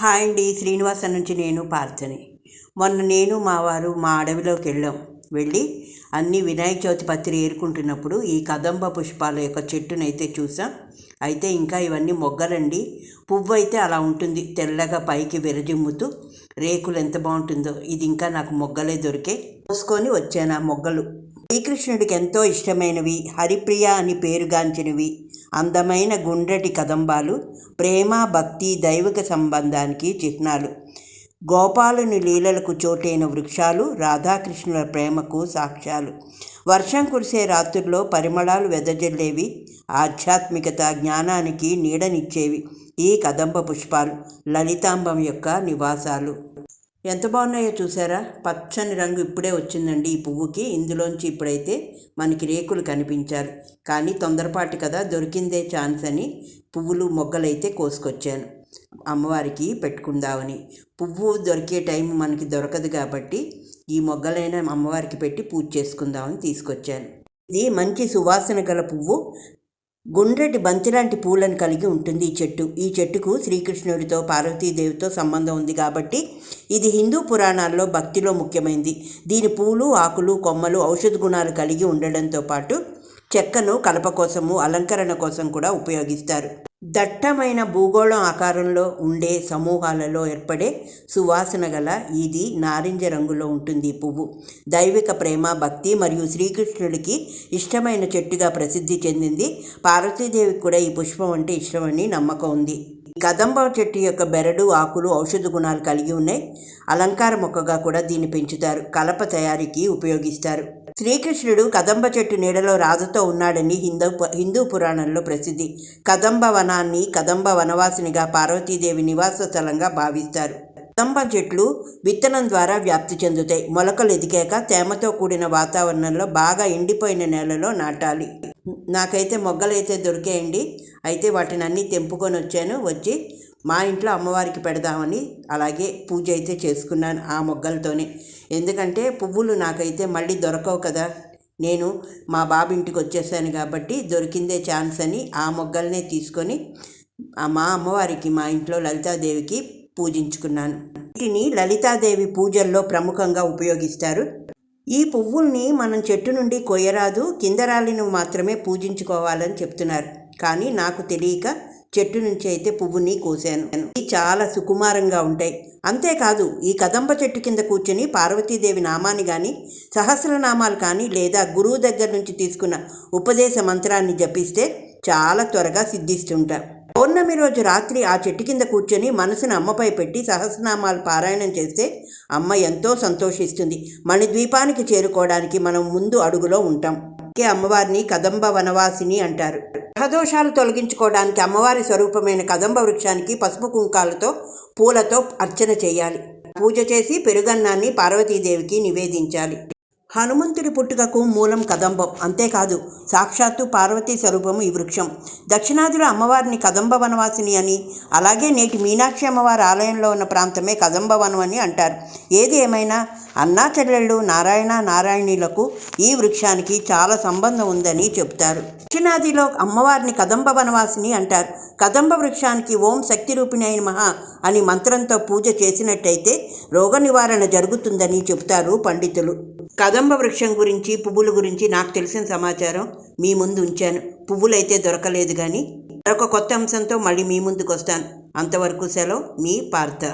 Hi అండి శ్రీనివాస నుంచి నేను పార్థని మొన్న నేను మా వారు మా అడవిలోకి వెళ్ళాం. వెళ్ళి అన్ని వినాయక చవితి పత్రి ఏరుకుంటున్నప్పుడు ఈ కదంబ పుష్పాల యొక్క చెట్టునైతే చూసాం. అయితే ఇంకా ఇవన్నీ మొగ్గలండి. పువ్వు అయితే అలా ఉంటుంది తెల్లగా పైకి విరజిమ్ముతూ రేకులు ఎంత బాగుంటుందో. ఇది ఇంకా నాకు మొగ్గలే దొరికే. కోసుకొని వచ్చాను ఆ మొగ్గలు. శ్రీకృష్ణుడికి ఎంతో ఇష్టమైనవి హరిప్రియ అని పేరుగాంచినవి అందమైన గుండ్రటి కదంబాలు ప్రేమ భక్తి దైవిక సంబంధానికి చిహ్నాలు. గోపాలుని లీలలకు చోటైన వృక్షాలు రాధాకృష్ణుల ప్రేమకు సాక్ష్యాలు. వర్షం కురిసే రాత్రుల్లో పరిమళాలు వెదజల్లేవి ఆధ్యాత్మికత జ్ఞానానికి నీడనిచ్చేవి. ఈ కదంబ పుష్పాలు లలితాంబం యొక్క నివాసాలు. ఎంత బాగున్నాయో చూసారా? పచ్చని రంగు ఇప్పుడే వచ్చిందండి ఈ పువ్వుకి. ఇందులోంచి ఇప్పుడైతే మనకి రేకులు కనిపించాలి కానీ తొందరపాటు కదా దొరికిందే ఛాన్స్ అని పువ్వులు మొగ్గలైతే కోసుకొచ్చాను. అమ్మవారికి పెట్టుకుందామని. పువ్వు దొరికే టైం మనకి దొరకదు కాబట్టి ఈ మొగ్గలైన అమ్మవారికి పెట్టి పూజ చేసుకుందామని తీసుకొచ్చాను. ఇది మంచి సువాసన గల పువ్వు. గుండ్రటి బంతిలాంటి పూలను కలిగి ఉంటుంది ఈ చెట్టు. ఈ చెట్టుకు శ్రీకృష్ణుడితో పార్వతీదేవితో సంబంధం ఉంది కాబట్టి ఇది హిందూ పురాణాల్లో భక్తిలో ముఖ్యమైనది దీని పూలు ఆకులు కొమ్మలు ఔషధ గుణాలు కలిగి ఉండడంతో పాటు చెక్కను కలప కోసము అలంకరణ కోసం కూడా ఉపయోగిస్తారు. దట్టమైన భూగోళం ఆకారంలో ఉండే సమూహాలలో ఏర్పడే సువాసన గల ఇది నారింజ రంగులో ఉంటుంది పువ్వు. దైవిక ప్రేమ భక్తి మరియు శ్రీకృష్ణుడికి ఇష్టమైన చెట్టుగా ప్రసిద్ధి చెందింది. పార్వతీదేవికి కూడా ఈ పుష్పం అంటే ఇష్టమని నమ్మకం ఉంది. కదంబ చెట్టు యొక్క బెరడు ఆకులు ఔషధ గుణాలు కలిగి ఉన్నాయి. అలంకార మొక్కగా కూడా దీన్ని పెంచుతారు. కలప తయారీకి ఉపయోగిస్తారు. శ్రీకృష్ణుడు కదంబ చెట్టు నీడలో రాధతో ఉన్నాడని హిందూ హిందూ పురాణంలో ప్రసిద్ధి. కదంబ వనాన్ని కదంబ వనవాసినిగా పార్వతీదేవి నివాస స్థలంగా భావిస్తారు. కదంబ చెట్లు విత్తనం ద్వారా వ్యాప్తి చెందుతాయి. మొలకలు ఎదిగాక తేమతో కూడిన వాతావరణంలో బాగా ఎండిపోయిన నేలలో నాటాలి. నాకైతే మొగ్గలైతే దొరికేయండి. అయితే వాటిని అన్నీ తెంపుకొని వచ్చాను. వచ్చి మా ఇంట్లో అమ్మవారికి పెడదామని అలాగే పూజ అయితే చేసుకున్నాను ఆ మొగ్గలతోనే. ఎందుకంటే పువ్వులు నాకైతే మళ్ళీ దొరకవు కదా. నేను మా బాబు ఇంటికి వచ్చేసాను కాబట్టి దొరికిందే ఛాన్స్ అని ఆ మొగ్గల్నే తీసుకొని మా అమ్మవారికి మా ఇంట్లో లలితాదేవికి పూజించుకున్నాను. వీటిని లలితాదేవి పూజల్లో ప్రముఖంగా ఉపయోగిస్తారు. ఈ పువ్వుల్ని మనం చెట్టు నుండి కొయ్యరాదు కిందరాలిని మాత్రమే పూజించుకోవాలని చెప్తున్నారు. కానీ నాకు తెలియక చెట్టు నుంచి అయితే పువ్వుని కోసాను. ఇవి చాలా సుకుమారంగా ఉంటాయి. అంతేకాదు ఈ కదంబ చెట్టు కింద కూర్చొని పార్వతీదేవి నామాన్ని కానీ సహస్రనామాలు కానీ లేదా గురువు దగ్గర నుంచి తీసుకున్న ఉపదేశ మంత్రాన్ని జపిస్తే చాలా త్వరగా సిద్ధిస్తుంటాం. పౌర్ణమి రోజు రాత్రి ఆ చెట్టు కింద కూర్చొని మనసును అమ్మపై పెట్టి సహస్రనామాలు పారాయణం చేస్తే అమ్మ ఎంతో సంతోషిస్తుంది. మణిద్వీపానికి చేరుకోవడానికి మనం ముందు అడుగులో ఉంటాం. అమ్మవారిని కదంబ వనవాసిని అంటారు. గ్రహదోషాలు తొలగించుకోవడానికి అమ్మవారి స్వరూపమైన కదంబ వృక్షానికి పసుపు కుంకాలతో పూలతో అర్చన చేయాలి. పూజ చేసి పెరుగన్నాన్ని పార్వతీదేవికి నివేదించాలి. హనుమంతుడి పుట్టుకకు మూలం కదంబం. అంతేకాదు సాక్షాత్తు పార్వతీ స్వరూపము ఈ వృక్షం. దక్షిణాదిలో అమ్మవారిని కదంబ వనవాసిని అని అలాగే నేటి మీనాక్షి అమ్మవారి ఆలయంలో ఉన్న ప్రాంతమే కదంబ వనం అని అంటారు. ఏది ఏమైనా అన్నా చెల్లెళ్ళు నారాయణ నారాయణులకు ఈ వృక్షానికి చాలా సంబంధం ఉందని చెబుతారు. దక్షిణాదిలో అమ్మవారిని కదంబ వనవాసిని అంటారు. కదంబ వృక్షానికి ఓం శక్తి రూపిణి అయిన మహా అని మంత్రంతో పూజ చేసినట్టయితే రోగ నివారణ జరుగుతుందని చెబుతారు పండితులు. కదంబ వృక్షం గురించి పువ్వుల గురించి నాకు తెలిసిన సమాచారం మీ ముందు ఉంచాను. పువ్వులైతే దొరకలేదు కానీ మరొక కొత్త అంశంతో మళ్ళీ మీ ముందుకు వస్తాను అంతవరకు సెలవు మీ పార్థ.